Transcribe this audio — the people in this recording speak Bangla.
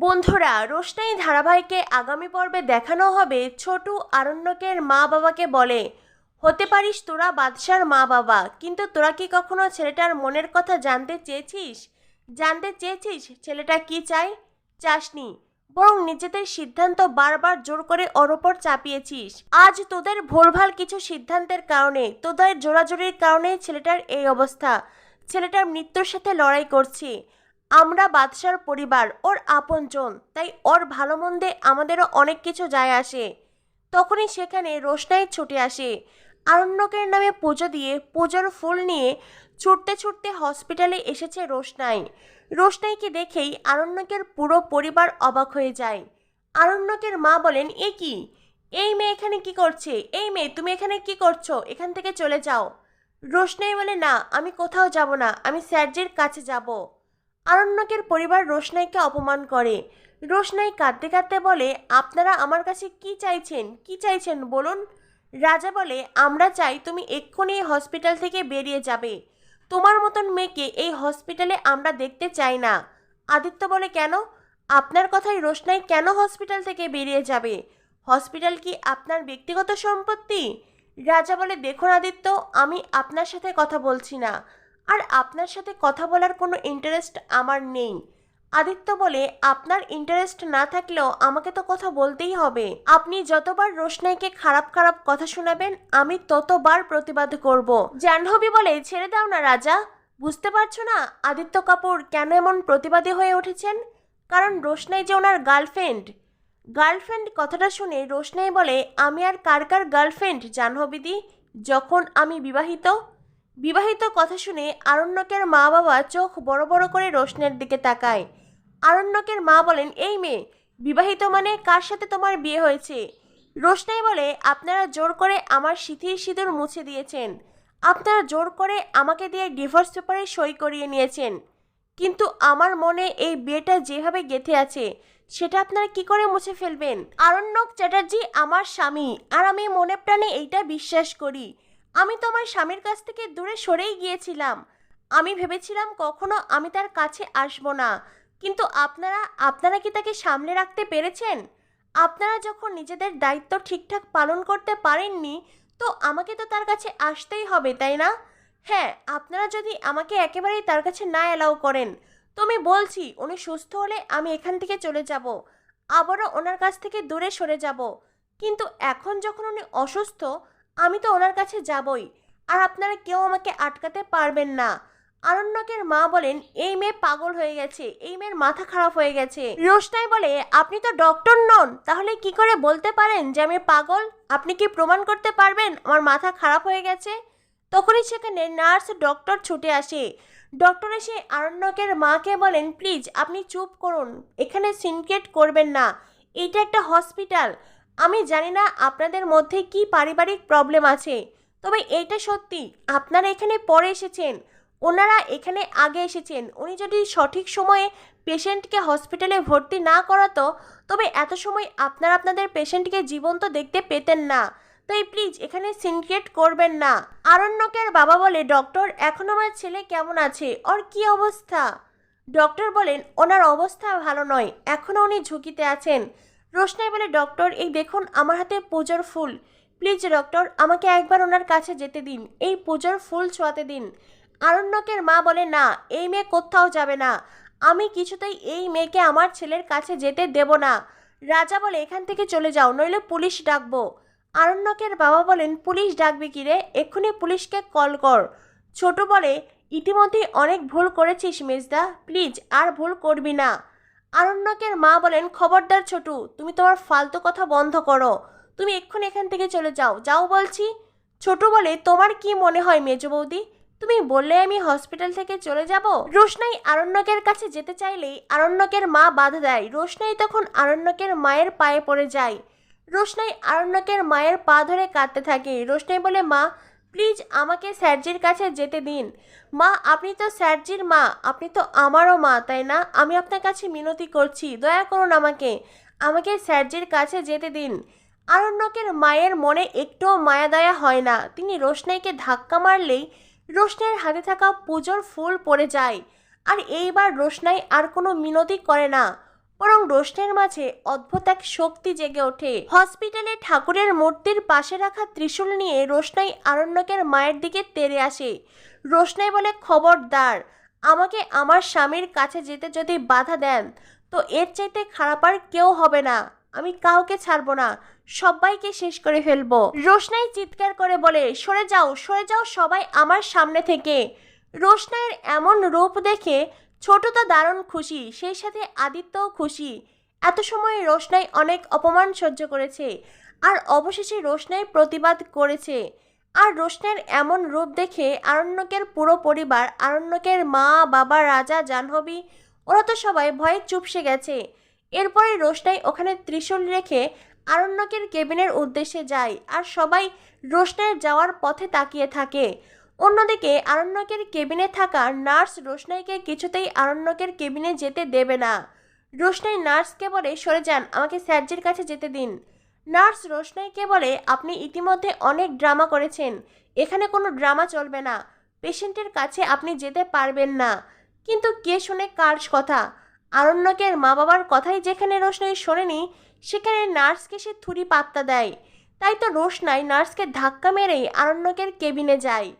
বন্ধুরা, রোশনাই ধারাবাহিকে আগামী পর্বে দেখানো হবে ছোটু আরণ্যকের মা বাবাকে বলে। হতে পারিস তোরা বাদশার মা বাবা, কিন্তু তোরা কি কখনো ছেলেটার মনের কথা জানতে চেয়েছিস? জানতে চেয়েছিস ছেলেটা কি চায়? চাসনি। বরং নিজেদের সিদ্ধান্ত বারবার জোর করে ওর ওপর চাপিয়েছিস। আজ তোদের ভুলভাল কিছু সিদ্ধান্তের কারণে, তোদের জোরাজোরির কারণে ছেলেটার এই অবস্থা। ছেলেটার মৃত্যুর সাথে লড়াই করছে। আমরা বাদশার পরিবার, ওর আপনজন। তাই ওর ভালো মন্দে আমাদেরও অনেক কিছু যায় আসে। তখনই সেখানে রোশনাই ছুটে আসে। আরণ্যকের নামে পুজো দিয়ে পুজোর ফুল নিয়ে ছুটতে ছুটতে হসপিটালে এসেছে রোশনাই। রোশনাইকে দেখেই আরণ্যকের পুরো পরিবার অবাক হয়ে যায়। আরণ্যকের মা বলেন, এ কি? এই মেয়ে এখানে কি করছে? এই মেয়ে, তুমি এখানে কি করছ? এখান থেকে চলে যাও। রোশনাই বলে, না, আমি কোথাও যাব না, আমি স্যারজির কাছে যাব। আরণ্যকের পরিবার রোশনাইকে অপমান করে। রোশনাই কাঁদতে কাঁদতে বলে, আপনারা আমার কাছে কি চাইছেন? কি চাইছেন বলুন? রাজা বলে, আমরা চাই তুমি এক্ষুনি এই হসপিটাল থেকে বেরিয়ে যাবে। তোমার মতন মেয়েকে এই হসপিটালে আমরা দেখতে চাই না। আদিত্য বলে, কেন? আপনার কথাই রোশনাই কেন হসপিটাল থেকে বেরিয়ে যাবে? হসপিটাল কি আপনার ব্যক্তিগত সম্পত্তি? রাজা বলে, দেখুন আদিত্য, আমি আপনার সাথে কথা বলছি না। আর আপনার সাথে কথা বলার কোনো ইন্টারেস্ট আমার নেই। আদিত্য বলে, আপনার ইন্টারেস্ট না থাকলেও আমাকে তো কথা বলতেই হবে। আপনি যতবার রোশনাইকে খারাপ খারাপ কথা শোনাবেন, আমি ততবার প্রতিবাদ করব। জাহ্নবী বলে, ছেড়ে দাও না রাজা। বুঝতে পারছ না আদিত্য কাপুর কেন এমন প্রতিবাদী হয়ে উঠেছেন? কারণ রোশনাই যে ওনার গার্লফ্রেন্ড গার্লফ্রেন্ড কথাটা শুনে রোশনাই বলে, আমি আর কার কার গার্লফ্রেন্ড জাহ্নবীদি যখন আমি বিবাহিত বিবাহিত কথা শুনে আরণ্যকের মা বাবা চোখ বড় বড় করে রোশনের দিকে তাকায়। আরণ্যকের মা বলেন, এই মেয়ে, বিবাহিত মানে কার সাথে তোমার বিয়ে হয়েছে? রোশনাই বলে, আপনারা জোর করে আমার সিথির সিঁদুর মুছে দিয়েছেন। আপনারা জোর করে আমাকে দিয়ে ডিভোর্স পেপারে সই করিয়ে নিয়েছেন। কিন্তু আমার মনে এই বিয়েটা যেভাবে গেঁথে আছে, সেটা আপনারা কি করে মুছে ফেলবেন? আরণ্যক চ্যাটার্জি, আমার স্বামী, আর আমি মনে প্রাণে এইটা বিশ্বাস করি। আমি তো আমার স্বামীর কাছ থেকে দূরে সরেই গিয়েছিলাম। আমি ভেবেছিলাম কখনো আমি তার কাছে আসব না। কিন্তু আপনারা আপনারা কি তাকে সামলে রাখতে পেরেছেন? আপনারা যখন নিজেদের দায়িত্ব ঠিকঠাক পালন করতে পারেননি, তো আমাকে তো তার কাছে আসতেই হবে, তাই না? হ্যাঁ আপনারা যদি আমাকে একেবারেই তার কাছে না অ্যালাউ করেন, তো আমি বলছি, উনি সুস্থ হলে আমি এখান থেকে চলে যাব। আবারও ওনার কাছ থেকে দূরে সরে যাব। কিন্তু এখন যখন উনি অসুস্থ আমি তো ওনার কাছে যাবই। আর আপনারা কেউ আমাকে আটকাতে পারবেন না। আরণ্যকের মা বলেন, এই মেয়ে পাগল হয়ে গেছে। এই মেয়ের মাথা খারাপ হয়ে গেছে। রোশনাই বলে, আপনি তো ডক্টর নন। তাহলে কি করে বলতে পারেন যে আমি পাগল? আপনি কি প্রমাণ করতে পারবেন আমার মাথা খারাপ হয়ে গেছে? তখনই সেখানে নার্স, ডক্টর ছুটে আসে। ডক্টর এসে আরণ্যকের মাকে বলেন, প্লিজ, আপনি চুপ করুন। এখানে সিনক্রেট করবেন না। এটা একটা হসপিটাল। আমি জানি না আপনাদের মধ্যে কি পারিবারিক প্রবলেম আছে, তবে এইটা সত্যি, আপনারা এখানে পরে এসেছেন, ওনারা এখানে আগে এসেছেন, উনি যদি সঠিক সময়ে পেশেন্টকে হসপিটালে ভর্তি না করাতো, তবে এত সময় আপনারা আপনাদের পেশেন্টকে জীবন্ত দেখতে পেতেন না, তাই প্লিজ এখানে সিনক্রেট করবেন না। আরণ্যকের বাবা বলে ডক্টর এখন আমার ছেলে কেমন আছে? ওর কি অবস্থা? ডক্টর বলেন, ওনার অবস্থা ভালো নয় এখনও উনি ঝুঁকিতে আছেন। রোশনাই বলে, ডক্টর, এই দেখুন, আমার হাতে পুজোর ফুল। প্লিজ, ডক্টর, আমাকে একবার ওনার কাছে যেতে দিন। এই পুজোর ফুল ছোঁয়াতে দিন। আরণ্যকের মা বলে, না, এই মেয়ে কোথাও যাবে না। আমি কিছুতেই এই মেয়েকে আমার ছেলের কাছে যেতে দেব না। রাজা বলে, এখান থেকে চলে যাও, নইলে পুলিশ ডাকবো। আরণ্যকের বাবা বলেন, পুলিশ ডাকবে কি রে? এক্ষুনি পুলিশকে কল কর। ছোট বলে, ইতিমধ্যেই অনেক ভুল করেছিস মেজদা প্লিজ, আর ভুল করবি না। আরণ্যকের মা বলেন, খবরদার ছোটু, তুমি তোমার ফালতু কথা বন্ধ করো। তুমি এক্ষুনি এখান থেকে চলে যাও। যাও বলছি। ছোট বলে, তোমার কি মনে হয় মেজ বৌদি? তুমি বললে আমি হসপিটাল থেকে চলে যাব? রোশনাই আরণ্যকের কাছে যেতে চাইলেই আরণ্যকের মা বাধা দেয়। রোশনাই তখন আরণ্যকের মায়ের পায়ে পড়ে যায়। রোশনাই আরণ্যকের মায়ের পা ধরে কাঁদতে থাকে। রোশনাই বলে, মা প্লিজ আমাকে স্যারজির কাছে যেতে দিন। মা, আপনি তো স্যারজির মা, আপনি তো আমারও মা, তাই না? আমি আপনার কাছে মিনতি করছি, দয়া করুন আমাকে। আমাকে স্যারজির কাছে যেতে দিন। আরণ্যকের মায়ের মনে একটুও মায়া দয়া হয় না। তিনি রোশনাইকে ধাক্কা মারলেই রোশনাইয়ের হাতে থাকা পুজোর ফুল পড়ে যায়। আর এইবার রোশনাই আর কোনো মিনতি করে না। বরং রোশনের মাঝে অদ্ভুত এক শক্তি জেগে ওঠে। হসপিটালে ঠাকুরের মূর্তির পাশে রাখা ত্রিশূল নিয়ে রোশনাই আরণ্যকের মায়ের দিকে তেড়ে আসে। রোশনাই বলে, খবরদার, আমাকে আমার স্বামীর কাছে যেতে যদি বাধা দেন, তো এর চাইতে খারাপ আর কেউ হবে না। আমি কাউকে ছাড়বো না, সবাইকে শেষ করে ফেলব। রোশনাই চিৎকার করে বলে, সরে যাও সরে যাও সবাই আমার সামনে থেকে। রোশনাইয়ের এমন রূপ দেখে ছোট তো দারুণ খুশি, সেই সাথে আদিত্যও খুশি। এত সময় রোশনাই অনেক অপমান সহ্য করেছে আর অবশেষে রোশনাই প্রতিবাদ করেছে। আর রোশনের এমন রূপ দেখে আরণ্যকের পুরো পরিবার, আরণ্যকের মা, বাবা, রাজা, জাহ্নবী, ওরা তো সবাই ভয়ে চুপসে গেছে। এরপরে রোশনাই ওখানে ত্রিশূল রেখে আরণ্যকের কেবিনের উদ্দেশ্যে যায় আর সবাই রোশনের যাওয়ার পথে তাকিয়ে থাকে। অন্যদিকে আরণ্যকের কেবিনে থাকা নার্স রোশনাইকে কিছুতেই আরণ্যকের কেবিনে যেতে দেবে না। রোশনাই নার্সকে বলে, সরে যান, আমাকে স্যারজির কাছে যেতে দিন। নার্স রোশনাইকে বলে, আপনি ইতিমধ্যে অনেক ড্রামা করেছেন। এখানে কোনো ড্রামা চলবে না। পেশেন্টের কাছে আপনি যেতে পারবেন না। কিন্তু কে শুনে কার কথা? আরণ্যকের মা বাবার কথাই যেখানে রোশনাই শোনেনি, সেখানে নার্সকে সে থুরি পাত্তা দেয়। তাই তো রোশনাই নার্সকে ধাক্কা মেরেই আরণ্যকের কেবিনে যায়।